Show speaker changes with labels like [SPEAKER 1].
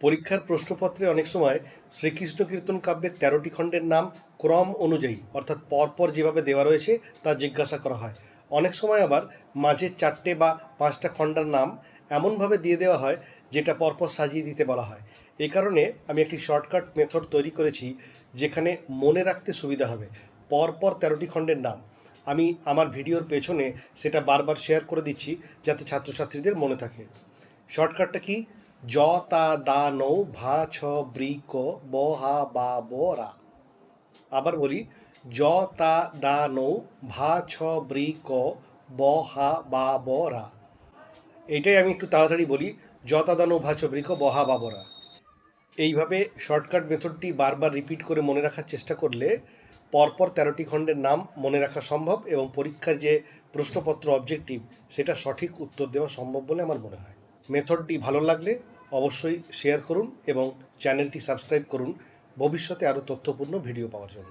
[SPEAKER 1] পরীক্ষার প্রশ্নপত্রে অনেক সময় শ্রীকৃষ্ণ কীর্তন কাব্যের তেরোটি খণ্ডের নাম ক্রম অনুযায়ী, অর্থাৎ পরপর যেভাবে দেওয়া রয়েছে তা জিজ্ঞাসা করা হয়। অনেক সময় আবার মাঝের চারটে বা পাঁচটা খণ্ডের নাম এমনভাবে দিয়ে দেওয়া হয় যেটা পরপর সাজিয়ে দিতে বলা হয়। এই কারণে আমি একটি শর্টকাট মেথড তৈরি করেছি যেখানে মনে রাখতে সুবিধা হবে। পরপর তেরোটি খণ্ডের নাম। আমি আমার ভিডিওর পেছনে সেটা বারবার শেয়ার করে দিচ্ছি যাতে ছাত্রছাত্রীদের মনে থাকে। শর্টকাটটা কি? জ তা দা নৌ ভা ছ ব্রি ক ব হা বা ব রা আবার বলি জ তা দা নৌ ভা ছ ব্রি ক ব হা বা ব রা এইটাই আমি একটু তাড়াতাড়ি বলি জ তা দা নৌ ভা ছ ব্রি ক ব হা বা ব রা এইভাবে শর্টকাট মেথডটি বারবার রিপিট করে মনে রাখার চেষ্টা করলে পরপর তেরোটি খণ্ডের নাম মনে রাখা সম্ভব এবং পরীক্ষার যে প্রশ্নপত্র অবজেক্টিভ সেটা সঠিক উত্তর দেওয়া সম্ভব বলে আমার মনে হয়। মেথডটি ভালো লাগলে অবশ্যই শেয়ার করুন এবং চ্যানেলটি সাবস্ক্রাইব করুন। ভবিষ্যতে আরও তথ্যপূর্ণ ভিডিও পাওয়ার জন্য।